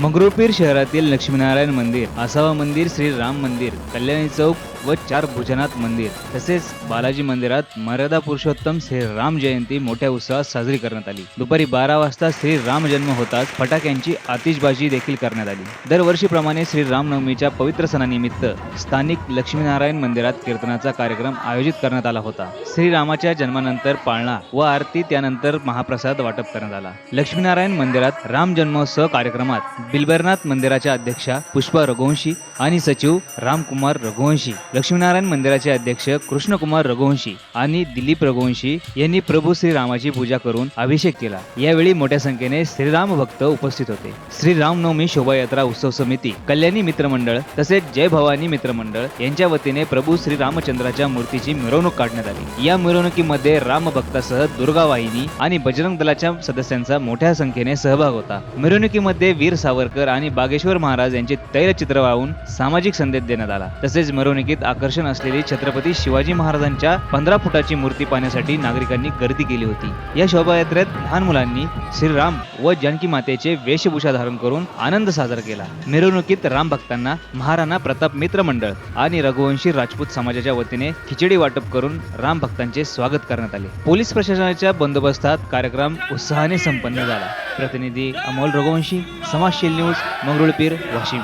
मंगरुळपीर शहरातील लक्ष्मीनारायण मंदिर आसावा मंदिर श्री राम मंदिर कल्याणी चौक व चार भुजनाथ मंदिर. तसेच बालाजी मंदिरात मर्यादा पुरुषोत्तम श्री राम जयंती मोठ्या उत्साहात साजरी करण्यात आली. दुपारी बारा वाजता श्री राम जन्म होताच फटाक्यांची आतिषबाजी देखील करण्यात आली. दरवर्षीप्रमाणे श्री रामनवमीच्या पवित्र सणानिमित्त स्थानिक लक्ष्मीनारायण मंदिरात कीर्तनाचा कार्यक्रम आयोजित करण्यात आला होता. श्रीरामाच्या जन्मानंतर पाळणा व आरती त्यानंतर महाप्रसाद वाटप करण्यात आला. लक्ष्मीनारायण मंदिरात राम जन्मोत्सव कार्यक्रमात बिलबरनाथ मंदिराच्या अध्यक्षा पुष्पा रघुवंशी आणि सचिव रामकुमार रघुवंशी लक्ष्मीनारायण मंदिराचे अध्यक्ष कृष्णकुमार रघुवंशी आणि दिलीप रघुवंशी यांनी प्रभू श्रीरामाची पूजा करून अभिषेक केला. यावेळी मोठ्या संख्येने श्रीराम भक्त उपस्थित होते. श्रीरामनवमी शोभायात्रा उत्सव समिती कल्याणी मित्रमंडळ तसेच जय भवानी मित्रमंडळ यांच्या वतीने प्रभू श्रीरामचंद्राच्या मूर्तीची मिरवणूक काढण्यात आली. या मिरवणुकीमध्ये रामभक्तासह दुर्गा वाहिनी आणि बजरंग दलाच्या सदस्यांचा मोठ्या संख्येने सहभाग होता. मिरवणुकीमध्ये वीर सावरकर आणि बागेश्वर महाराज यांचे तैलचित्र वाहून सामाजिक संदेश देण्यात आला. तसेच मिरवणुकीत आकर्षण असलेली छत्रपती शिवाजी महाराजांच्या पंधरा फुटाची मूर्ती पाहण्यासाठी नागरिकांनी गर्दी केली होती. या शोभायात्रेत लहान मुलांनी श्रीराम व जानकी मातेचे वेशभूषा धारण करून आनंद साजरा केला. मिरवणुकीत राम भक्तांना महाराणा प्रताप मित्र मंडळ आणि रघुवंशी राजपूत समाजाच्या वतीने खिचडी वाटप करून राम भक्तांचे स्वागत करण्यात आले. पोलीस प्रशासनाच्या बंदोबस्तात कार्यक्रम उत्साहाने संपन्न झाला. प्रतिनिधी अमोल रघुवंशी समाजशील न्यूज मंगरुळपीर वाशिम.